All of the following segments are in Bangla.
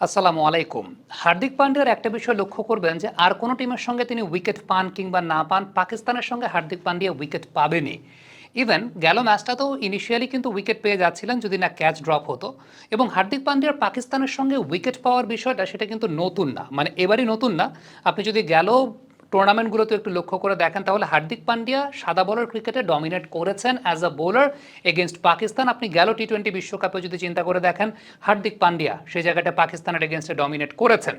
আসসালামু আলাইকুম। হার্দিক পান্ডিয়ার একটা বিষয় লক্ষ্য করবেন যে আর কোনো টিমের সঙ্গে তিনি উইকেট পান কিংবা না পান পাকিস্তানের সঙ্গে হার্দিক পান্ডিয়া উইকেট পাবেনি ইভেন গেল ম্যাচটাতেও ইনিশিয়ালি কিন্তু উইকেট পেয়ে যাচ্ছিলেন যদি না ক্যাচ ড্রপ হতো। এবং হার্দিক পান্ডিয়ার পাকিস্তানের সঙ্গে উইকেট পাওয়ার বিষয়টা সেটা কিন্তু নতুন না। মানে এবারই নতুন না। আপনি যদি গেল টুর্নামেন্টগুলোতে একটু লক্ষ্য করে দেখেন, তাহলে হার্দিক পান্ডিয়া সাদা বলার ক্রিকেটে ডমিনেট করেছেন as a bowler against Pakistan. আপনি গেল টি টোয়েন্টি বিশ্বকাপে যদি চিন্তা করে দেখেন, হার্দিক পান্ডিয়া সেই জায়গাটা পাকিস্তানের এগেনস্টে ডমিনেট করেছেন।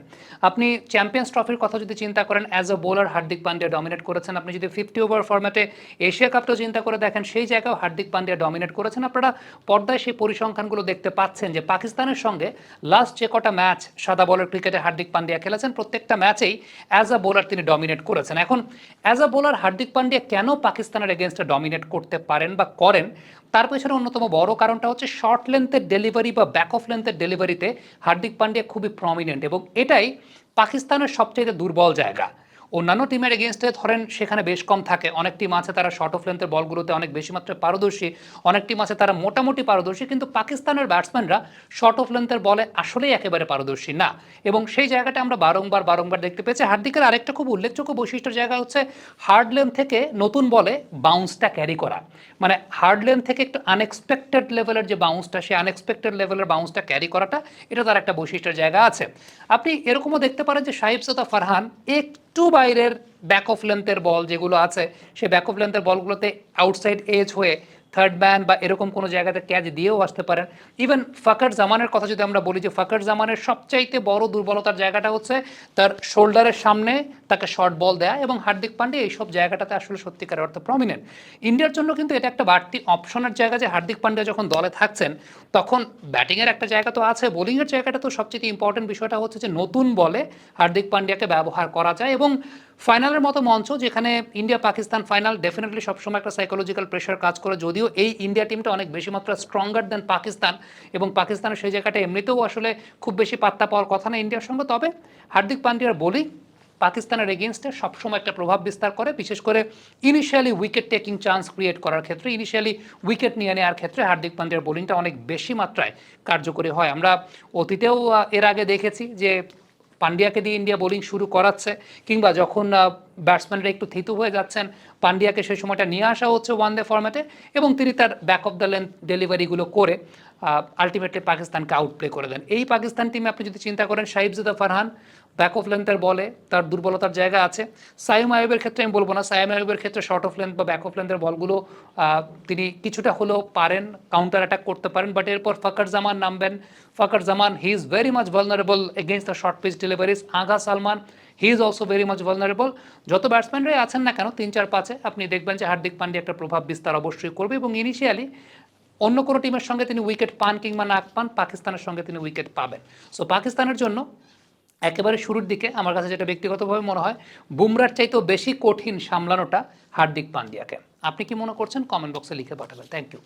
আপনি চ্যাম্পিয়ন্স ট্রফির কথা যদি চিন্তা করেন as a bowler Hardik Pandya dominate করেছেন। আপনি যদি ফিফটি ওভার ফরম্যাটে এশিয়া কাপটাও চিন্তা করে দেখেন, সেই জায়গাও হার্দিক পান্ডিয়া ডমিনেট করেছেন। আপনারা পর্দায় সেই পরিসংখ্যানগুলো দেখতে পাচ্ছেন যে পাকিস্তানের সঙ্গে লাস্ট যে কটা ম্যাচ সাদা বলার ক্রিকেটে হার্দিক পান্ডিয়া খেলেছেন, প্রত্যেকটা ম্যাচেই অ্যাজ আ বোলার তিনি ডমিনেট করেছেন। এখন as a bowler Hardik Pandya কেন পাকিস্তানের এগেনস্টে ডমিনেট করতে পারেন বা করেন, তার পেছনে অন্যতম বড় কারণটা হচ্ছে শর্ট লেন্থের ডেলিভারি বা ব্যাক অফ লেন্থের ডেলিভারিতে হার্দিক পান্ডিয়া খুবই প্রমিনেন্ট এবং এটাই পাকিস্তানের সবচেয়ে দুর্বল জায়গা। অন্যান্য টিমের এগেনস্টে ধরেন সেখানে বেশ কম থাকে। অনেক টিম আছে তারা শর্ট অফ লেন্থের বলগুলোতে অনেক বেশি মাত্রায় পারদর্শী। অনেক টিম আছে তারা মোটামুটি পারদর্শী, কিন্তু পাকিস্তানের ব্যাটসম্যানরা শর্ট অফ লেন্থের বলে আসলেই একেবারে পারদর্শী না। এবং সেই জায়গাটা আমরা বারংবার বারংবার দেখতে পেয়েছি। হার্দিকের আরেকটা খুব উল্লেখযোগ্য বৈশিষ্ট্যের জায়গা হচ্ছে হার্ড লেন্থ থেকে নতুন বলে বাউন্সটা ক্যারি করা। মানে হার্ড লেন্থ থেকে একটু আনএক্সপেক্টেড লেভেলের যে বাউন্সটা সেই আনএক্সপেক্টেড লেভেলের বাউন্সটা ক্যারি করাটা, এটা তার একটা বৈশিষ্ট্যের জায়গা আছে। আপনি এরকমও দেখতে পারেন যে সাহিব সোতা ফারহান একটু বাইরের ব্যাক অফ লেন্থের বল যেগুলো আছে, সেই ব্যাক অফ লেন্থের বলগুলোতে আউটসাইড এজ হয়ে থার্ড ম্যান বা এরকম কোনো জায়গাতে ক্যাচ দিয়েও আসতে পারেন। ইভেন ফাকার জামানের কথা যদি আমরা বলি যে ফাকার জামানের সবচাইতে বড় দুর্বলতার জায়গাটা হচ্ছে তার শোল্ডারের সামনে তাকে শর্ট বল দেয়া এবং হার্দিক পান্ডে এইসব জায়গাটাতে আসলে সত্যিকারের অর্থে প্রমিনেন্ট ইন্ডিয়ার জন্য কিন্তু এটা একটা বাড়তি অপশনের জায়গা যে হার্দিক পান্ডিয়া যখন দলে থাকছেন, তখন ব্যাটিংয়ের একটা জায়গা তো আছে, বোলিংয়ের জায়গাটা তো সবচেয়ে ইম্পর্টেন্ট বিষয়টা হচ্ছে যে নতুন বলে হার্দিক পান্ডিয়াকে ব্যবহার করা যায় এবং ফাইনালের মতো মঞ্চ যেখানে ইন্ডিয়া পাকিস্তান ফাইনাল ডেফিনেটলি সবসময় একটা সাইকোলজিক্যাল প্রেশার কাজ করে, যদিও এই ইন্ডিয়া টিমটা অনেক বেশি মাত্রা স্ট্রঙ্গার দেন পাকিস্তান এবং পাকিস্তানের সেই জায়গাটা এমনিতেও আসলে খুব বেশি পাত্তা পাওয়ার কথা না ইন্ডিয়ার সঙ্গে। তবে হার্দিক পান্ডিয়ার বলি পাকিস্তানের এগেনস্টে সবসময় একটা প্রভাব বিস্তার করে, বিশেষ করে initially wicket taking chance create করার ক্ষেত্রে ইনিশিয়ালি উইকেট নিয়ে নেওয়ার ক্ষেত্রে হার্দিক পান্ডিয়ার বোলিংটা অনেক বেশি মাত্রায় কার্যকরী হয়। আমরা অতীতেও এর আগে দেখেছি যে পান্ডিয়াকে দিয়ে ইন্ডিয়া বোলিং শুরু করাচ্ছে, কিংবা যখন ব্যাটসম্যানরা একটু থিতু হয়ে যাচ্ছেন পান্ডিয়াকে সেই সময়টা নিয়ে আসা হচ্ছে ওয়ান ডে ফর্ম্যাটে এবং তিনি তার ব্যাক অফ দ্য লেন্থ ডেলিভারিগুলো করে আলটিমেটলি পাকিস্তানকে আউট প্লে করে দেন। এই পাকিস্তান টিমে আপনি যদি চিন্তা করেন সাহিবজুদা ফারহান ব্যাক অফ লেন্থের বলে, তার দুর্বলতার জায়গা আছে। সাইম আয়ুবের ক্ষেত্রে আমি বলব না। সাইম আয়ুবের ক্ষেত্রে শর্ট অফ লেন্থ বা ব্যাক অফ লেন্থের বলগুলো তিনি কিছুটা হলেও পারেন কাউন্টার অ্যাটাক করতে পারেন বাট এরপর ফাকার জামান নামবেন। Fakhar Zaman he is very much vulnerable against the short pitch deliveries Agha Salman he is also very much vulnerable যত ব্যাটসম্যানরাই আছেন না কেন তিন চার পাঁচে আপনি দেখবেন যে হার্দিক পান্ডে একটা প্রভাব বিস্তার অবশ্যই করবে এবং ইনিশিয়ালি অন্য কোনো টিমের সঙ্গে তিনি উইকেট পান কিংবা না পান, পাকিস্তানের সঙ্গে তিনি উইকেট পাবেন। সো পাকিস্তানের জন্য একেবারে শুরুর দিকে আমার কাছে যেটা ব্যক্তিগতভাবে মনে হয়, বুমরার চাইতেও বেশি কঠিন সামলানোটা হার্দিক পান্ডিয়াকে। আপনি কি মনে করছেন? কমেন্ট বক্সে লিখে পাঠাবেন। Thank you